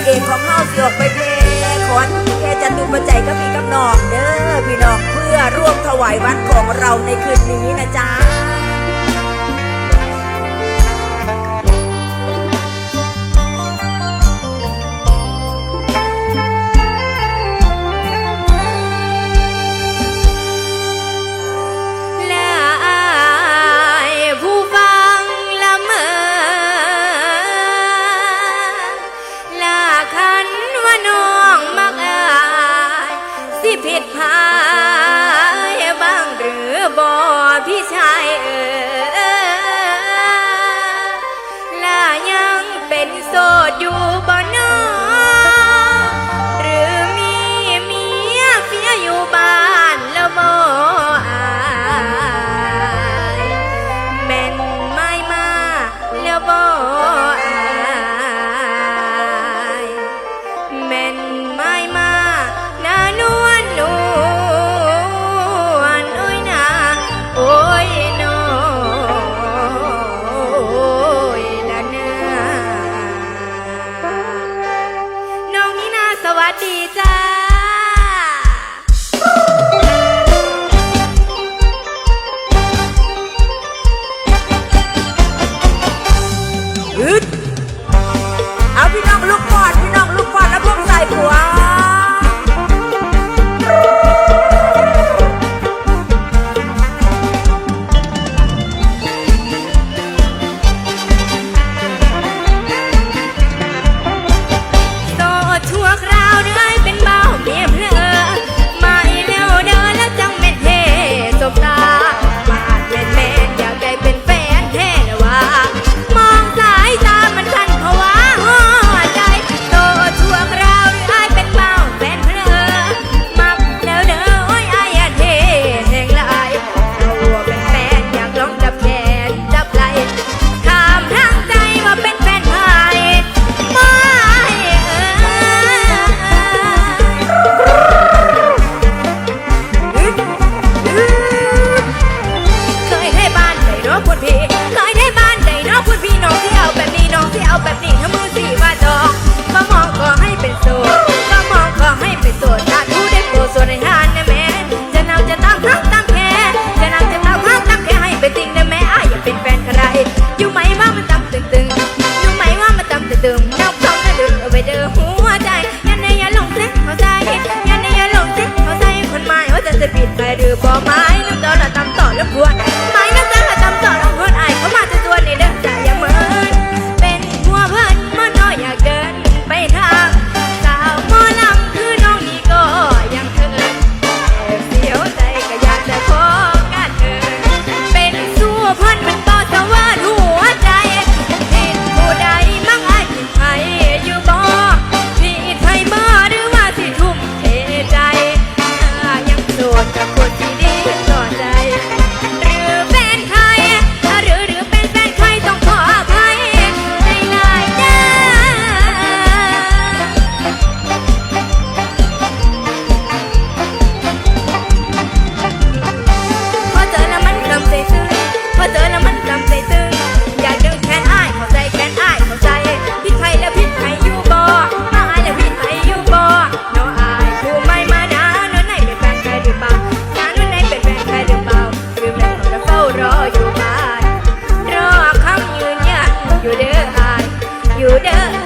ระเอกของเฮาสิออกไปเพขอนแค่จันดูประใจก็มีกำนองเด้อพี่น้องเพื่อร่วมถวายวันของเราในคืนนี้นะจ๊ะ di da 有点。